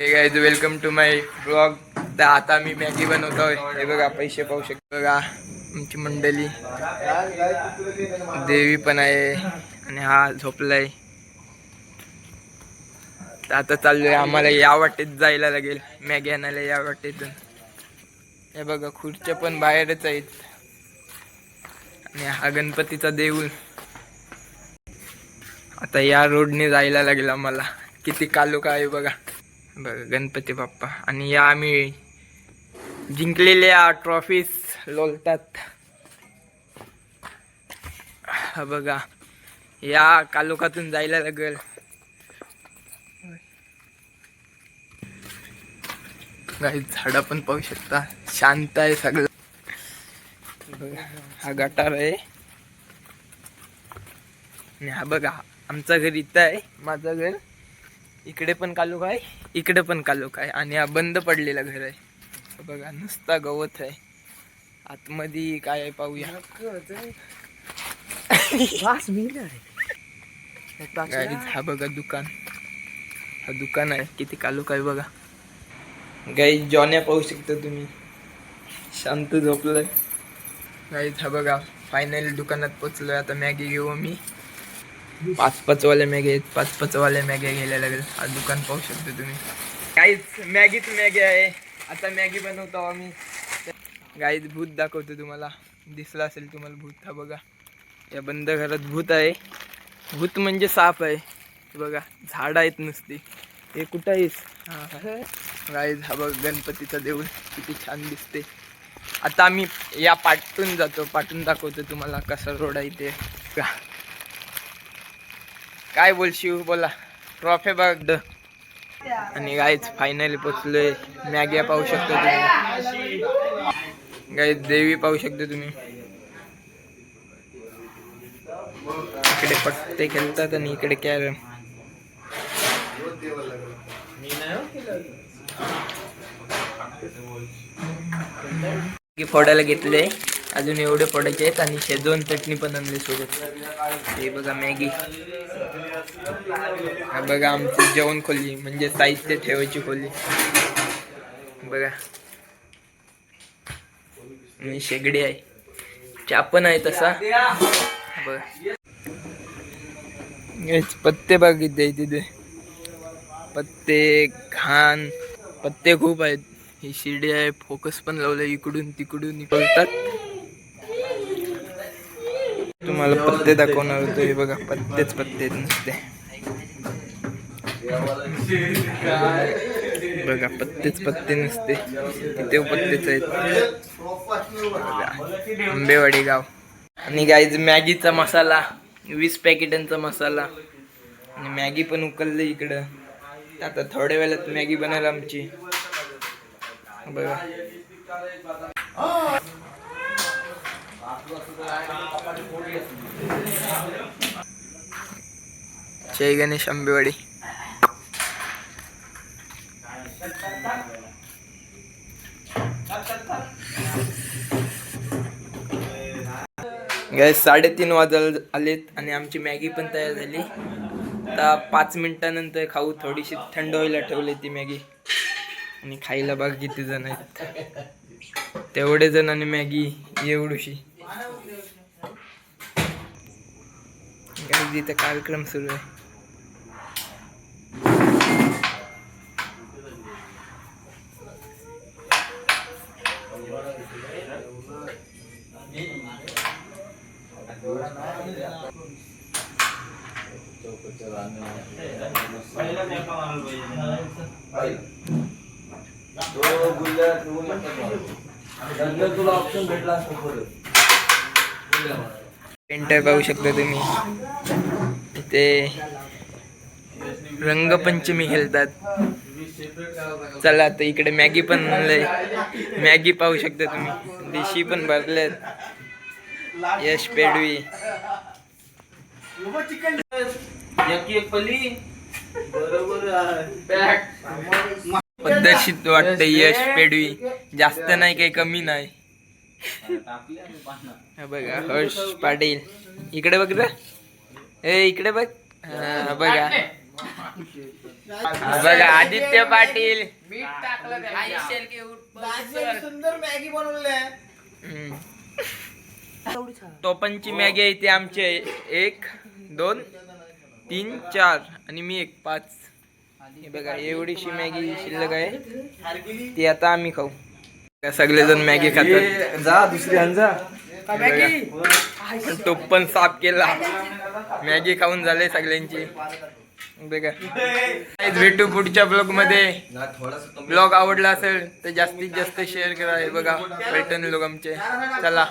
Hey guys welcome to my blog तर आता मी Maggi बनवतोय. हे बघा पैसे पाहू शकतो बघा. आमची मंडळी. देवी पण आहे आणि हा झोपलाय. तर आता चाललोय आम्हाला या वाटेत जायला लागेल. मॅगी आणायला या वाटेतून. हे बघा खुर्च्या पण बाहेरच आहेत. आणि हा गणपतीचा देऊळ. आता या रोडने जायला लागेल आम्हाला. किती कालुका आहे बघा. बघा गणपती बाप्पा. आणि या आम्ही जिंकलेल्या ट्रॉफीज लोलतात. हा बघा या कालोखातून जायला लागेल. काही झाडं पण पाहू शकता. शांत आहे सगळं. बघा हा गटार आहे. आणि हा बघा आमचं घर इथं आहे माझं घर. इकडे पण कालोख आहे इकडे पण कालोख आहे आणि हा बंद पडलेला घर आहे. बघा नुसता गवत आहे. आतमध्ये काय आहे पाहूया. गाईज हा बघा दुकान. हा दुकान आहे. किती कालोख आहे बघा. गाई जॉन्या पाहू शकता तुम्ही. शांत झोपलंय. गाईज हा बघा फायनली दुकानात पोचलोय. आता मॅगी घेऊ आम्ही. पाच पाच वाले मॅगी आहेत. पाच पाच वाले मॅगी घ्यायला लागेल. आज दुकान पाहू शकतो तुम्ही. काहीच मॅगीच मॅगी आहे. आता मॅगी बनवतो आम्ही. गाईत भूत दाखवतो तुम्हाला. दिसला असेल तुम्हाला भूत. हा बघा. या बंद घरात भूत आहे. भूत म्हणजे साप आहे. बघा. झाड आहेत नुसती. हे कुठं आहेस? हां. गाईज हा बघ. गणपतीचा देऊळ. किती छान दिसते. आता आम्ही या पाटून जातो. पाटून दाखवतो तुम्हाला कसा रोड आहे ते. का काय बोलशीव बोला. ट्रॉफी बघ. आणि गाईच फायनली पोचलोय. मॅग्या पाहू शकता तुम्ही. गाईच देवी पाहू शकता तुम्ही. इकडे पट्टे खेळतात आणि इकडे कॅरम. फोडायला घेतले. अजून एवढे फोडायचे आहेत आणि शेजवान चटणी पण आणली सोबत. हे बघा मॅगी हा बघा आमची जेवण खोली म्हणजे साहित्य ठेवायची खोली. बघा. मी शेगडी आहे. चहा पण आहे तसा. बघा हेच पत्ते बघितले तिथे. पत्ते घाण. पत्ते खूप आहेत. ही शिडी आहे फोकस पण लावलं इकडून तिकडून. निकलतात तुम्हाला पत्ते दाखवणार होतो हे बघा पत्तेच पत्ते नुसते. बघा पत्तेच पत्ते नुसते. किती पत्तेच आहेत. आंबेवाडी गाव. आणि गाईज मॅगीचा मसाला वीस पॅकेटांचा मसाला. आणि मॅगी पण उकलली इकडं. आता थोड्या वेळात मॅगी बनायला आमची. बघा. जय गणेश आंबेवाडी. गॅस साडेतीन वाजल आलेत आणि आमची मॅगी पण तयार झाली. आता पाच मिनिटानंतर खाऊ. थोडीशी थंड व्हायला ठेवली ती मॅगी. आणि खायला बघ किती जण आहेत. तेवढे जण आणि मॅगी एवढीशी. गाईज इथं कार्यक्रम सुरू आहे तुला ऑप्शन भेटला असतो बरं पेंटर पाहू शकता तुम्ही. इथे रंगपंचमी खेळतात. चला आता इकडे मॅगी पण आणलंय मॅगी पाहू शकता तुम्ही. देशी पण भरल्यात यश पेडवी. पद्धतशीर वाटतं यश पेडवी. जास्त नाही काही कमी नाही. बघा हर्ष पाटील. इकडे बघ रे ए इकडे बघ. बघा. बघा आदित्य पाटील. सुंदर मॅगी टोपनची मॅगी आहे ती आमचे एक दोन तीन चार आणि मी एक पाच. बघा एवढीशी मॅगी शिल्लक आहे. ती आता आम्ही खाऊ. सगळेजण मॅगी खातात. जा दुसरी अंजा पण टोप पण साफ केला. मॅगी खाऊन झाले सगळ्यांची. भेटू पुढच्या ब्लॉगमध्ये. ब्लॉग आवडला असेल तर जास्तीत जास्त शेअर करा. हे बघा पैठण लोक आमचे. चला.